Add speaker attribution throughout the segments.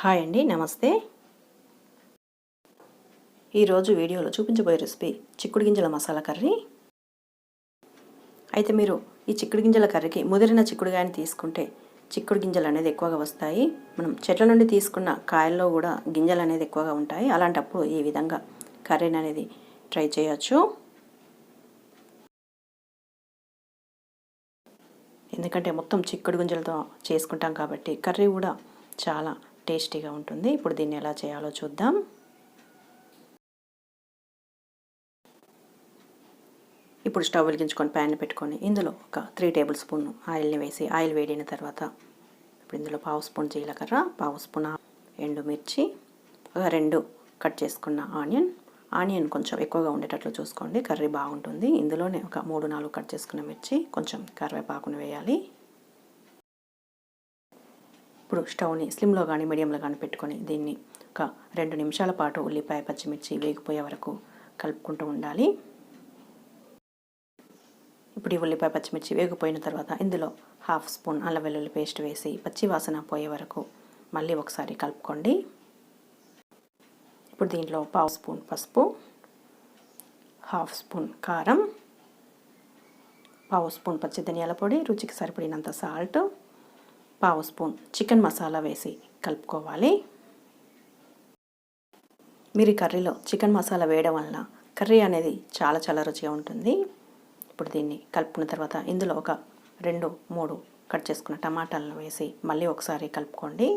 Speaker 1: Hi అండి నమస్తే. ఈరోజు వీడియోలో చూపించబోయే రెసిపీ చిక్కుడు గింజల మసాలా కర్రీ. అయితే మీరు ఈ చిక్కుడు గింజల కర్రీకి ముదిరిన చిక్కుడుగాయని తీసుకుంటే చిక్కుడు గింజలు అనేది ఎక్కువగా వస్తాయి. మనం చెట్ల నుండి తీసుకున్న కాయల్లో కూడా గింజలు అనేది ఎక్కువగా ఉంటాయి. అలాంటప్పుడు ఈ విధంగా కర్రీని అనేది ట్రై చేయొచ్చు. ఎందుకంటే మొత్తం చిక్కుడు గింజలతో చేసుకుంటాం కాబట్టి కర్రీ కూడా చాలా టేస్టీగా ఉంటుంది. ఇప్పుడు దీన్ని ఎలా చేయాలో చూద్దాం. ఇప్పుడు స్టవ్ వెలిగించుకొని ప్యాన్ పెట్టుకొని ఇందులో ఒక త్రీ టేబుల్ స్పూన్ ఆయిల్ని వేసి ఆయిల్ వేడిన తర్వాత ఇప్పుడు ఇందులో పావు స్పూన్ జీలకర్ర పావు స్పూన్ ఎండుమిర్చి ఒక రెండు కట్ చేసుకున్న ఆనియన్. ఆనియన్ కొంచెం ఎక్కువగా ఉండేటట్లు చూసుకోండి. కర్రీ బాగుంటుంది. ఇందులోనే ఒక మూడు నాలుగు కట్ చేసుకున్న మిర్చి కొంచెం కరివేపాకును వేయాలి. ఇప్పుడు స్టవ్ని స్లిమ్లో కానీ మీడియంలో కానీ పెట్టుకొని దీన్ని ఒక రెండు నిమిషాల పాటు ఉల్లిపాయ పచ్చిమిర్చి వేగిపోయే వరకు కలుపుకుంటూ ఉండాలి. ఇప్పుడు ఈ ఉల్లిపాయ పచ్చిమిర్చి వేగిపోయిన తర్వాత ఇందులో హాఫ్ స్పూన్ అల్లం వెల్లుల్లి పేస్ట్ వేసి పచ్చి వాసన పోయే వరకు మళ్ళీ ఒకసారి కలుపుకోండి. ఇప్పుడు దీంట్లో పావు స్పూన్ పసుపు హాఫ్ స్పూన్ కారం పావు స్పూన్ పచ్చి ధనియాల పొడి రుచికి సరిపడినంత సాల్ట్ పావు స్పూన్ చికెన్ మసాలా వేసి కలుపుకోవాలి. మీరు కర్రీలో చికెన్ మసాలా వేయడం వలన కర్రీ అనేది చాలా చాలా రుచిగా ఉంటుంది. ఇప్పుడు దీన్ని కలుపుకున్న తర్వాత ఇందులో ఒక రెండు మూడు కట్ చేసుకున్న టమాటాలను వేసి మళ్ళీ ఒకసారి కలుపుకోండి.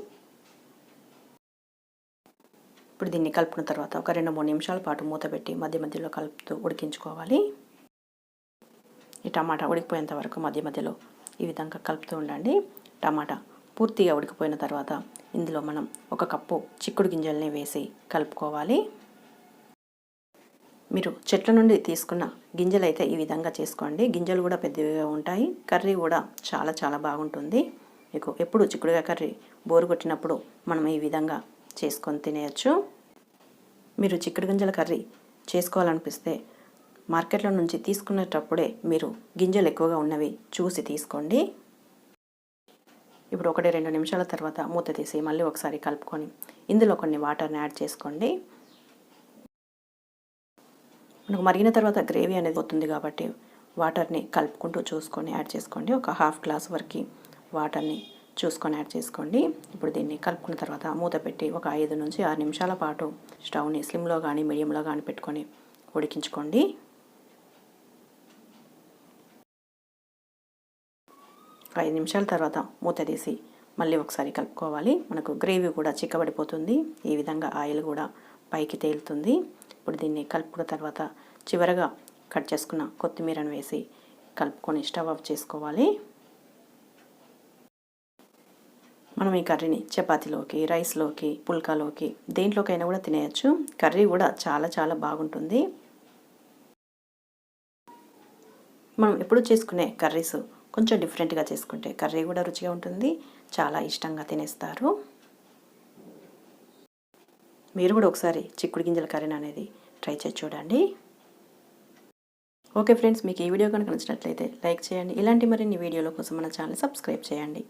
Speaker 1: ఇప్పుడు దీన్ని కలుపుకున్న తర్వాత ఒక రెండు మూడు నిమిషాల పాటు మూత పెట్టి మధ్య మధ్యలో కలుపుతూ ఉడికించుకోవాలి. ఈ టమాటా ఉడికిపోయేంత వరకు మధ్య మధ్యలో ఈ విధంగా కలుపుతూ ఉండండి. టమాటా పూర్తిగా ఉడికిపోయిన తర్వాత ఇందులో మనం ఒక కప్పు చిక్కుడు గింజల్ని వేసి కలుపుకోవాలి. మీరు చెట్ల నుండి తీసుకున్న గింజలు అయితే ఈ విధంగా చేసుకోండి. గింజలు కూడా పెద్దవిగా ఉంటాయి. కర్రీ కూడా చాలా చాలా బాగుంటుంది. మీకు ఎప్పుడు చిక్కుడుగా కర్రీ బోరు కొట్టినప్పుడు మనం ఈ విధంగా చేసుకొని తినేయచ్చు. మీరు చిక్కుడు గింజల కర్రీ చేసుకోవాలనిపిస్తే మార్కెట్లో నుంచి తీసుకునేటప్పుడే మీరు గింజలు ఎక్కువగా ఉన్నవి చూసి తీసుకోండి. ఇప్పుడు ఒకటి రెండు నిమిషాల తర్వాత మూత తీసి మళ్ళీ ఒకసారి కలుపుకొని ఇందులో కొన్ని వాటర్ని యాడ్ చేసుకోండి. మనకు మరిగిన తర్వాత గ్రేవీ అనేది పోతుంది కాబట్టి వాటర్ని కలుపుకుంటూ చూసుకొని యాడ్ చేసుకోండి. ఒక హాఫ్ గ్లాస్ వరకు వాటర్ని చూసుకొని యాడ్ చేసుకోండి. ఇప్పుడు దీన్ని కలుపుకున్న తర్వాత మూత పెట్టి ఒక ఐదు నుంచి ఆరు నిమిషాల పాటు స్టవ్ని స్లిమ్లో కానీ మీడియంలో కానీ పెట్టుకొని ఉడికించుకోండి. ఐదు నిమిషాల తర్వాత మూత తీసి మళ్ళీ ఒకసారి కలుపుకోవాలి. మనకు గ్రేవీ కూడా చిక్కబడిపోతుంది. ఈ విధంగా ఆయిల్ కూడా పైకి తేలుతుంది. ఇప్పుడు దీన్ని కలుపుకున్న తర్వాత చివరగా కట్ చేసుకున్న కొత్తిమీరను వేసి కలుపుకొని స్టవ్ ఆఫ్ చేసుకోవాలి. మనం ఈ కర్రీని చపాతీలోకి రైస్లోకి పుల్కాలోకి దేంట్లోకైనా కూడా తినేయచ్చు. కర్రీ కూడా చాలా చాలా బాగుంటుంది. మనం ఎప్పుడు చేసుకునే కర్రీస్ కొంచెం డిఫరెంట్గా చేసుకుంటే కర్రీ కూడా రుచిగా ఉంటుంది. చాలా ఇష్టంగా తినేస్తారు. మీరు కూడా ఒకసారి చిక్కుడు గింజల కర్రీని అనేది ట్రై చేసి చూడండి. ఓకే ఫ్రెండ్స్ మీకు ఈ వీడియో కనుక నచ్చినట్లయితే లైక్ చేయండి. ఇలాంటి మరిన్ని వీడియోల కోసం మన ఛానల్ సబ్స్క్రైబ్ చేయండి.